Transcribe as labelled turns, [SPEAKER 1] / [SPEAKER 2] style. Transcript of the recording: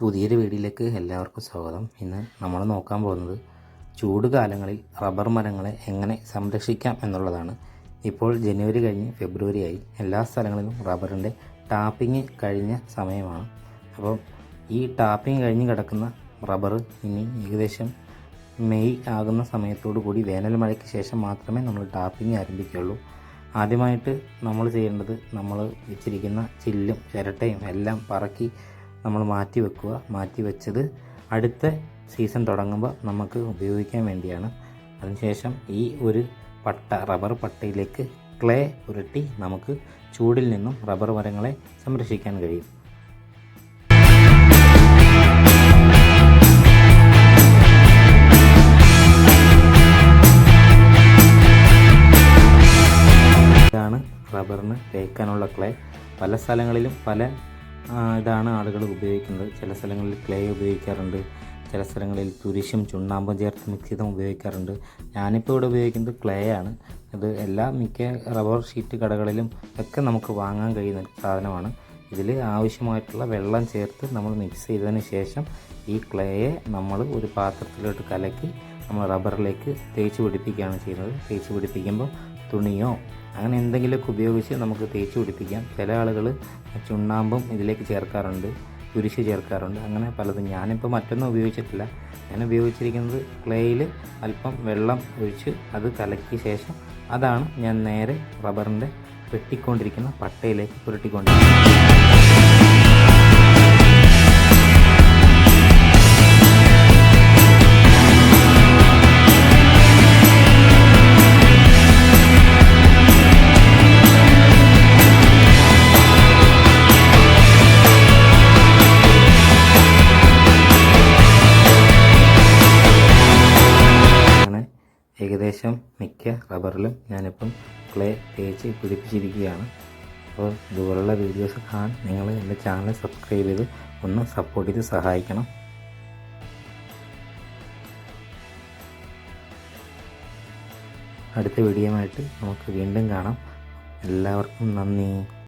[SPEAKER 1] പുതിയൊരു വീഡിയോയിലേക്ക് എല്ലാവർക്കും സ്വാഗതം ഇന്ന് നമ്മൾ നോക്കാൻ പോകുന്നത് ചൂട് കാലങ്ങളിൽ റബ്ബർ മരങ്ങളെ എങ്ങനെ സംരക്ഷിക്കാം എന്നുള്ളതാണ് ഇപ്പോൾ ജനുവരി കഴിഞ്ഞ് ആയി എല്ലാ സ്ഥലങ്ങളിലും റബ്ബറിൻ്റെ ടാപ്പിങ് കഴിഞ്ഞ സമയമാണ് അപ്പോൾ ഈ ടാപ്പിങ് കഴിഞ്ഞ് കിടക്കുന്ന റബ്ബർ ഇനി ഏകദേശം മെയ് ആകുന്ന സമയത്തോടു കൂടി വേനൽ മഴയ്ക്ക് ശേഷം മാത്രമേ നമ്മൾ ടാപ്പിങ് ആരംഭിക്കുകയുള്ളൂ ആദ്യമായിട്ട് നമ്മൾ ചെയ്യേണ്ടത് നമ്മൾ വെച്ചിരിക്കുന്ന ചില്ലും ചിരട്ടയും എല്ലാം പറക്കി നമ്മൾ മാറ്റി വെക്കുക മാറ്റി വെച്ചത് അടുത്ത സീസൺ തുടങ്ങുമ്പോൾ നമുക്ക് ഉപയോഗിക്കാൻ വേണ്ടിയാണ് അതിനുശേഷം ഈ ഒരു പട്ട റബ്ബർ പട്ടയിലേക്ക് ക്ലേ ഉരുട്ടി നമുക്ക് ചൂടിൽ നിന്നും റബ്ബർ മരങ്ങളെ സംരക്ഷിക്കാൻ കഴിയും ഇതാണ് റബ്ബറിന് തേക്കാനുള്ള ക്ലേ പല സ്ഥലങ്ങളിലും പല ഇതാണ് ആളുകൾ ഉപയോഗിക്കുന്നത് ചില സ്ഥലങ്ങളിൽ ക്ലേ ഉപയോഗിക്കാറുണ്ട് ചില സ്ഥലങ്ങളിൽ തുരിശും ചുണ്ണാമ്പും ചേർത്ത് ചെയ്തും ഉപയോഗിക്കാറുണ്ട് ഞാനിപ്പോൾ ഇവിടെ ഉപയോഗിക്കുന്നത് ക്ലേ ആണ് ഇത് എല്ലാ മിക്ക റബ്ബർ ഷീറ്റ് കടകളിലും ഒക്കെ നമുക്ക് വാങ്ങാൻ കഴിയുന്ന സാധനമാണ് ഇതിൽ ആവശ്യമായിട്ടുള്ള വെള്ളം ചേർത്ത് നമ്മൾ മിക്സ് ചെയ്തതിന് ശേഷം ഈ ക്ലേയെ നമ്മൾ ഒരു പാത്രത്തിലോട്ട് കലക്കി നമ്മൾ റബ്ബറിലേക്ക് തേച്ച് പിടിപ്പിക്കുകയാണ് ചെയ്യുന്നത് തേച്ച് പിടിപ്പിക്കുമ്പോൾ തുണിയോ അങ്ങനെ എന്തെങ്കിലുമൊക്കെ ഉപയോഗിച്ച് നമുക്ക് തേച്ച് പിടിപ്പിക്കാം ചില ആളുകൾ ചുണ്ണാമ്പും ഇതിലേക്ക് ചേർക്കാറുണ്ട് കുരിശ് ചേർക്കാറുണ്ട് അങ്ങനെ പലതും ഞാനിപ്പോൾ മറ്റൊന്നും ഉപയോഗിച്ചിട്ടില്ല ഞാൻ ഉപയോഗിച്ചിരിക്കുന്നത് ക്ലേയിൽ അല്പം വെള്ളം ഒഴിച്ച് അത് കലക്കിയ ശേഷം അതാണ് ഞാൻ നേരെ റബ്ബറിൻ്റെ വെട്ടിക്കൊണ്ടിരിക്കുന്ന പട്ടയിലേക്ക് പുരട്ടിക്കൊണ്ടിരിക്കുന്നത് ഏകദേശം മിക്ക റബ്ബറിലും ഞാനിപ്പം ക്ലേ തേച്ച് പിടിപ്പിച്ചിരിക്കുകയാണ് അപ്പോൾ ഇതുപോലുള്ള വീഡിയോസ് കാണാൻ നിങ്ങൾ എൻ്റെ ചാനൽ സബ്സ്ക്രൈബ് ചെയ്ത് ഒന്ന് സപ്പോർട്ട് ചെയ്ത് സഹായിക്കണം അടുത്ത വീഡിയോയുമായിട്ട് നമുക്ക് വീണ്ടും കാണാം എല്ലാവർക്കും നന്ദി